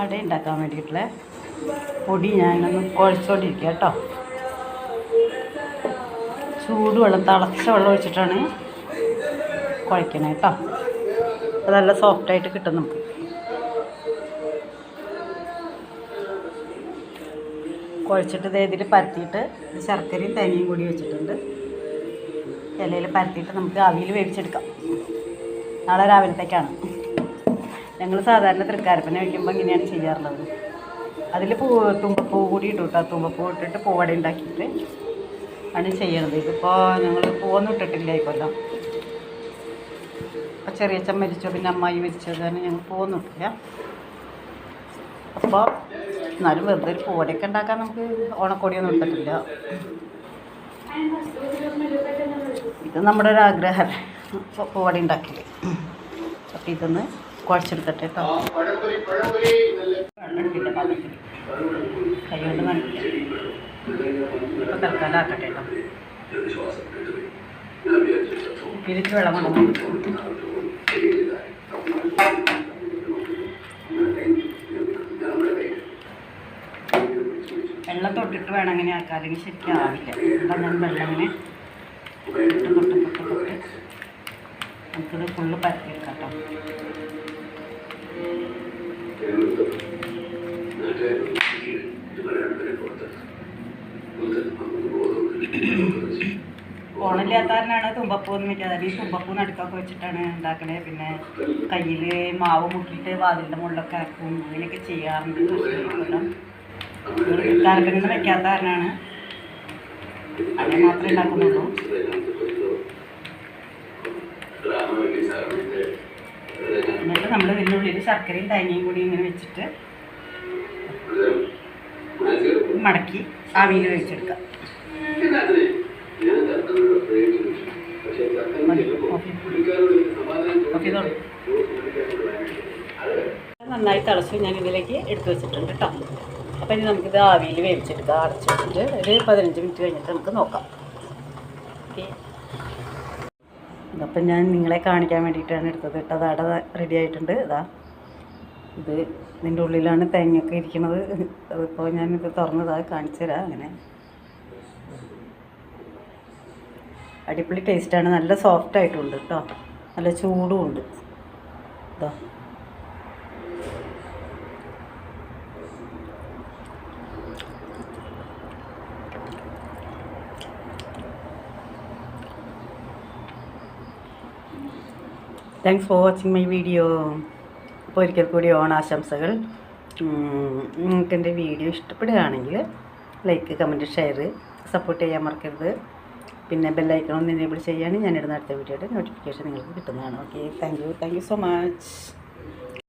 അട ഉണ്ടാക്കാൻ വേണ്ടിയിട്ടുള്ള പൊടി ഞാനൊന്ന് കുഴച്ചുകൊണ്ടിരിക്കുക കേട്ടോ. ചൂടുവെള്ളം തിളച്ച വെള്ളം ഒഴിച്ചിട്ടാണ് കുഴക്കണേ കേട്ടോ. അത് നല്ല സോഫ്റ്റായിട്ട് കിട്ടും നമുക്ക്. കുഴച്ചിട്ട് ഇതേതിൽ പരത്തിയിട്ട് ശർക്കരയും തേങ്ങയും കൂടി വെച്ചിട്ടുണ്ട്. ഇലയിൽ പരത്തിയിട്ട് നമുക്ക് അവിയിൽ വേവിച്ചെടുക്കാം. നാളെ രാവിലത്തേക്കാണ്. ഞങ്ങൾ സാധാരണ തൃക്കാരപ്പനെ വയ്ക്കുമ്പോൾ ഇങ്ങനെയാണ് ചെയ്യാറുള്ളത്. അതിൽ പൂ തുമ്പപ്പൂ കൂടി ഇട്ടു കേട്ടോ തുമ്പപ്പൂ ഇട്ടിട്ട് പൂവട ഉണ്ടാക്കിയിട്ട് ആണ് ചെയ്യണത്. ഇതിപ്പോൾ ഞങ്ങൾ പൂവൊന്നും ഇട്ടിട്ടില്ല ഈ കൊല്ലം. അപ്പോൾ ചെറിയച്ഛൻ മരിച്ചു. പിന്നെ അമ്മായി മരിച്ചത് കാരണം ഞങ്ങൾ പൂവൊന്നും ഇട്ടില്ല അപ്പോൾ എന്നാലും വെറുതെ ഒരു പൂവടയൊക്കെ ഉണ്ടാക്കാൻ നമുക്ക് ഓണക്കോടിയൊന്നും ഇട്ടിട്ടില്ല ഇത് നമ്മുടെ ഒരു ആഗ്രഹമല്ലേ പൂവട ഉണ്ടാക്കിയത് അപ്പോൾ ഇതൊന്ന് കുഴച്ചെടുക്കട്ടെ കേട്ടോ. വെള്ളം എടുക്കില്ല പാത്രത്തിൽ കൈ കൊണ്ട് നനയ്ക്കില്ല ഇപ്പോൾ തൽക്കാലം ആക്കട്ടെ കേട്ടോ. പിരിച്ച് വെള്ളം കൊണ്ടുവന്നു വെള്ളം തൊട്ടിട്ട് വേണം അങ്ങനെ ആക്കാം അല്ലെങ്കിൽ ശരിക്കും ആവില്ല. അപ്പം ഞാൻ വെള്ളം അങ്ങനെ തൊട്ട് തൊട്ട് തൊട്ട് തൊട്ട് നമുക്കിത് ഫുള്ള് പരത്തിയെടുക്കാം കേട്ടോ. ഓണില്ലാത്തവരനാണ് തുമ്പപ്പൂ ഒന്നും വെക്കാതെ ഈ തുമ്പപ്പൂ നടുക്കൊക്കെ വെച്ചിട്ടാണ് ഉണ്ടാക്കണേ. പിന്നെ കയ്യിൽ മാവ് മുക്കിയിട്ട് വാതിലിന്റെ മുകളിലൊക്കെ ആക്കും അങ്ങനെയൊക്കെ ചെയ്യാറുണ്ട്. കാർബണിന്ന് വെക്കാത്ത കാരനാണ് അങ്ങനെ മാത്രമേ ഉണ്ടാക്കുന്നുള്ളൂ. എന്നിട്ട് നമ്മൾ ഇതിനുള്ളിൽ ശർക്കരയും തേങ്ങയും കൂടി ഇങ്ങനെ വെച്ചിട്ട് മടക്കി ആവിയിൽ വേവിച്ചെടുക്കാം അടച്ചു കോഫി. കോഫി തുടങ്ങി. നന്നായി തിളച്ചു ഞാൻ ഇതിലേക്ക് എടുത്തു വെച്ചിട്ടുണ്ട് കേട്ടോ. അപ്പം ഇനി നമുക്കിത് ആവിയിൽ വേവിച്ചെടുക്കാം അടച്ചു വെച്ചിട്ട് ഒരു പതിനഞ്ച് മിനിറ്റ് കഴിഞ്ഞിട്ട് നമുക്ക് നോക്കാം. ഓക്കെ. അപ്പം ഞാൻ നിങ്ങളെ കാണിക്കാൻ വേണ്ടിയിട്ടാണ് എടുത്തത് കേട്ടോ. അത് അട റെഡി ആയിട്ടുണ്ട്. ഇതാ. ഇത് ഇതിന്റെ ഉള്ളിലാണ് തേങ്ങയൊക്കെ ഇരിക്കുന്നത് അതിപ്പോൾ ഞാനിത് തുറന്നതാ കാണിച്ചു തരാം. അങ്ങനെ. അടിപൊളി ടേസ്റ്റാണ് നല്ല സോഫ്റ്റ് ആയിട്ടുണ്ട് കേട്ടോ നല്ല ചൂടും ഉണ്ട്. ഇതോ thanks for watching my video അപ്പോൾ ഒരിക്കൽ കൂടി ഓണാശംസകൾ. നിങ്ങൾക്ക് എന്റെ വീഡിയോ ഇഷ്ടപ്പെടുകയാണെങ്കിൽ ലൈക്ക് കമന്റ് ഷെയർ സപ്പോർട്ട് ചെയ്യാൻ മറക്കരുത്. പിന്നെ ബെല്ലൈക്കണം ഒന്ന് എനേബിൾ ചെയ്യുകയാണെങ്കിൽ ഞാനിടുന്ന അടുത്ത വീഡിയോയുടെ നോട്ടിഫിക്കേഷൻ നിങ്ങൾക്ക് കിട്ടുന്നതാണ്. Okay thank you thank you so much